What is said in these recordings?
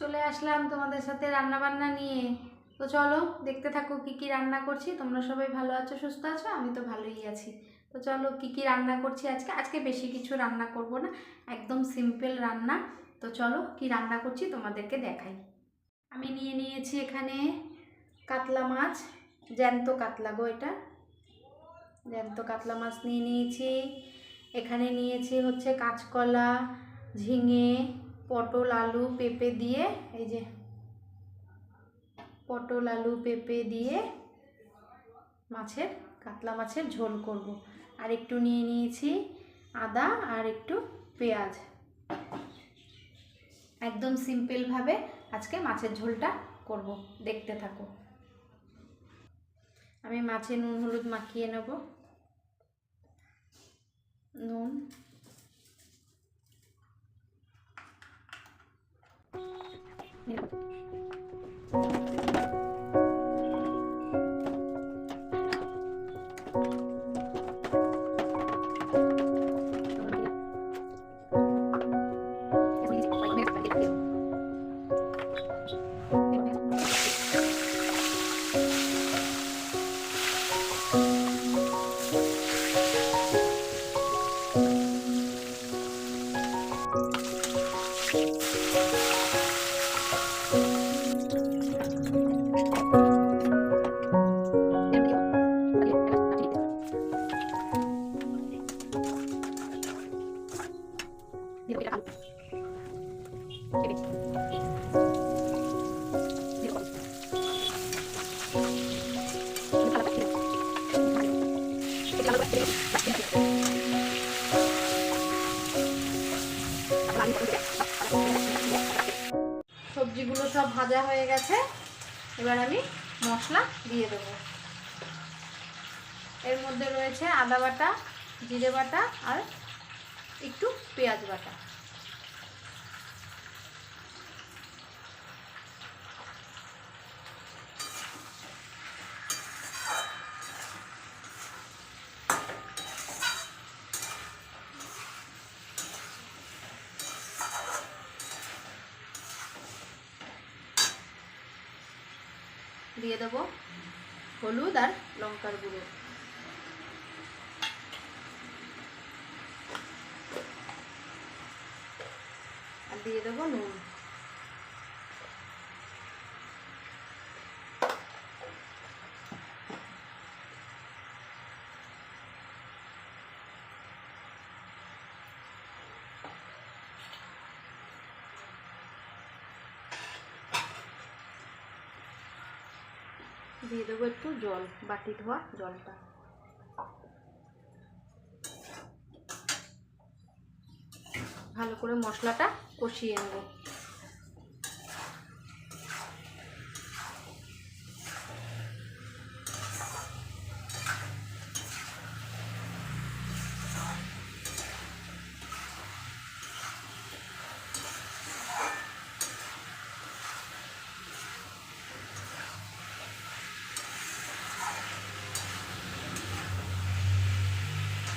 চলে আসলাম তোমাদের সাথে রান্না বান্না নিয়ে। তো চলো, দেখতে থাকো কি কি রান্না করছি। তোমরা সবাই ভালো আছো, সুস্থ আছো? আমি তো ভালোই আছি। তো চলো, কি কি রান্না করছি আজকে? আজকে বেশি কিছু রান্না করব না, একদম সিম্পল রান্না। তো চলো, কি রান্না করছি তোমাদেরকে দেখাই। আমি নিয়ে নিয়েছি এখানে কাতলা মাছ, জ্যান্ত কাতলা গো এটা। জ্যান্ত কাতলা মাছ নিয়ে নিয়েছি। এখানে নিয়েছি হচ্ছে কাঁচকলা, ঝিঙে পটল, আলু পেঁপে দিয়ে, এই যে পটল, আলু পেঁপে দিয়ে মাছের, কাতলা মাছের ঝোল করব। আর একটু নিয়ে নিয়েছি আদা আর একটু পেঁয়াজ। একদম সিম্পলভাবে আজকে মাছের ঝোলটা করব। দেখতে থাকো। আমি মাছে নুন, হলুদ মাখিয়ে নেব। নুন। ね。সবজিগুলো সব ভাজা হয়ে গেছে। এবার আমি মশলা দিয়ে দেবো। এর মধ্যে রয়েছে আদা বাটা, জিরে বাটা আর একটু পেঁয়াজ বাটা। দিয়ে দেবো হলুদ আর লঙ্কার গুঁড়ো। দিয়ে দেবো নুন। দিয়ে দেবো একটু জল বাটি ধোয়া জলটা। ভালো করে মশলাটা কষিয়ে নেব।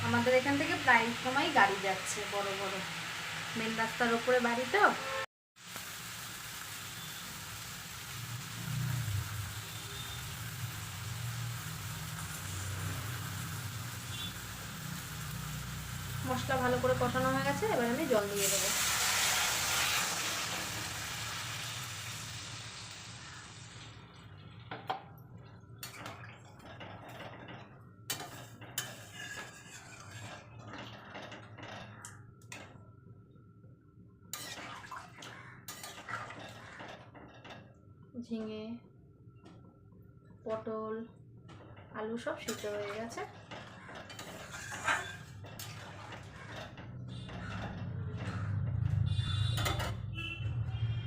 আমাদের এখান থেকে প্রায় সময় গাড়ি যাচ্ছে বড় বড়। মেন রাস্তার ওপরে বাড়ি তো। মশলা ভালো করে কষানো হয়ে গেছে, এবার আমি জল দিয়ে দেবো। ঝিঙে পটল আলু সব সিদ্ধ হয়ে গেছে।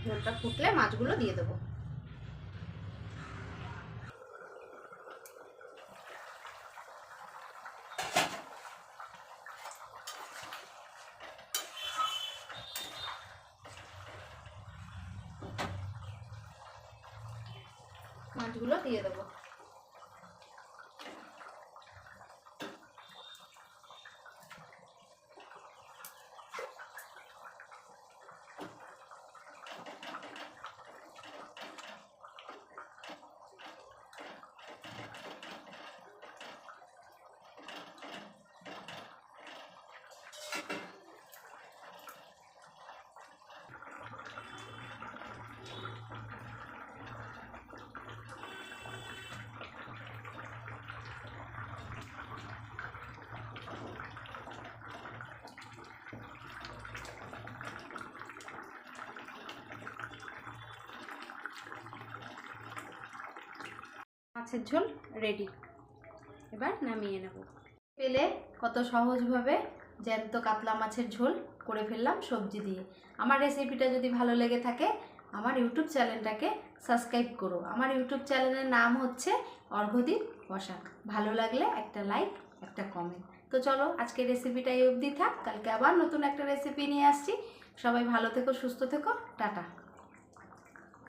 ঝোলটা ফুটলে মাছগুলো দিয়ে দেবো। মাছগুলো দিয়ে দেবো। মাছের ঝোল রেডি এবার নামিয়ে নেব। পেলে কত সহজভাবে জ্যান্ত কাতলা মাছের ঝোল করে ফেললাম সবজি দিয়ে। আমার রেসিপিটা যদি ভালো লেগে থাকে, আমার ইউটিউব চ্যানেলটাকে সাবস্ক্রাইব করো। আমার ইউটিউব চ্যানেলের নাম হচ্ছে অর্ঘদীপ বসাক। ভালো লাগলে একটা লাইক একটা কমেন্ট তো চলো আজকে রেসিপিটা এই অবধি থাক। কালকে আবার নতুন একটা রেসিপি নিয়ে আসছি। সবাই ভালো থেকো, সুস্থ থেকো। টাটা।